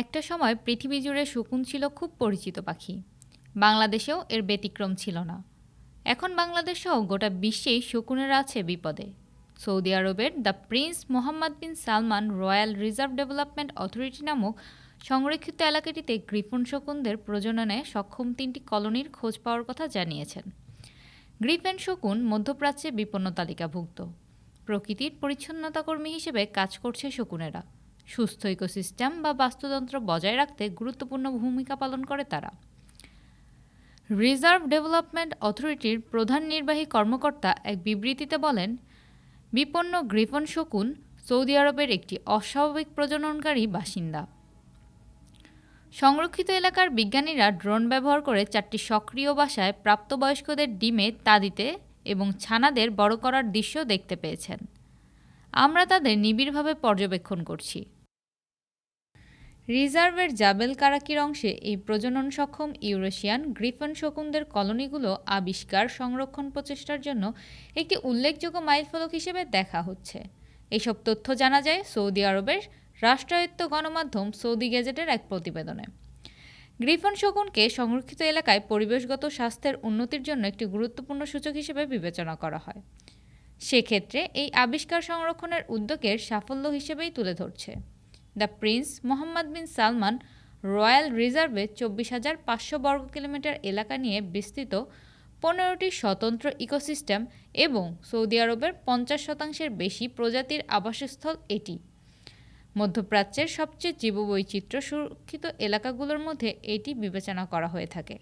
একটা সময় পৃথিবী জুড়ে শকুন ছিল খুব পরিচিত পাখি। বাংলাদেশেও এর ব্যতিক্রম ছিল না। এখন বাংলাদেশ সহ গোটা বিশ্বেই শকুনের আছে বিপদে। সৌদি আরবের the Prince Mohammed bin Salman Royal Reserve Development Authority নামক সংরক্ষিত এলাকাটিতে গ্রিফন শকুনদের প্রজননে সক্ষম তিনটি কলোনির খোঁজ পাওয়ার কথা জানিয়েছেন। গ্রিফেন শকুন মধ্যপ্রাচ্যে বিপন্ন তালিকাভুক্ত। প্রকৃতির পরিচ্ছন্নতাকর্মী হিসেবে কাজ করছে শকুনেরা। সুস্থ ইকোসিস্টেম বা বাস্তুতন্ত্র বজায় রাখতে গুরুত্বপূর্ণ ভূমিকা পালন করে তারা। রিজার্ভ ডেভেলপমেন্ট অথরিটির প্রধান নির্বাহী কর্মকর্তা এক বিবৃতিতে বলেন, বিপন্ন গ্রিফন শকুন সৌদি আরবের একটি অস্বাভাবিক প্রজননকারী বাসিন্দা। সংরক্ষিত এলাকার বিজ্ঞানীরা ড্রোন ব্যবহার করে চারটি সক্রিয় বাসায় প্রাপ্তবয়স্কদের ডিমে তা দিতে এবং ছানাদের বড় করার দৃশ্য দেখতে পেয়েছেন। আমরা তাদের নিবিড়ভাবে পর্যবেক্ষণ করছি। রিজার্ভের জাবেল কারাকির অংশে এই প্রজনন সক্ষম ইউরেশিয়ান গ্রিফন শকুনদের কলোনিগুলো আবিষ্কার সংরক্ষণ প্রচেষ্টার জন্য একটি উল্লেখযোগ্য মাইলফলক হিসেবে দেখা হচ্ছে। এসব তথ্য জানা যায় সৌদি আরবের রাষ্ট্রায়ত্ত গণমাধ্যম সৌদি গেজেটের এক প্রতিবেদনে। গ্রিফন শকুনকে সংরক্ষিত এলাকায় পরিবেশগত স্বাস্থ্যের উন্নতির জন্য একটি গুরুত্বপূর্ণ সূচক হিসেবে বিবেচনা করা হয়। সেক্ষেত্রে এই আবিষ্কার সংরক্ষণের উদ্যোগের সাফল্য হিসেবেই তুলে ধরছে। The Prince Mohammed bin Salman Royal রিজার্ভে চব্বিশ হাজার পাঁচশো বর্গ কিলোমিটার এলাকা নিয়ে বিস্তৃত পনেরোটি স্বতন্ত্র ইকোসিস্টেম এবং সৌদি আরবের পঞ্চাশ শতাংশের বেশি প্রজাতির আবাসস্থল এটি। মধ্যপ্রাচ্যের সবচেয়ে জীববৈচিত্র্য সুরক্ষিত এলাকাগুলোর মধ্যে এটি বিবেচনা করা হয়ে থাকে।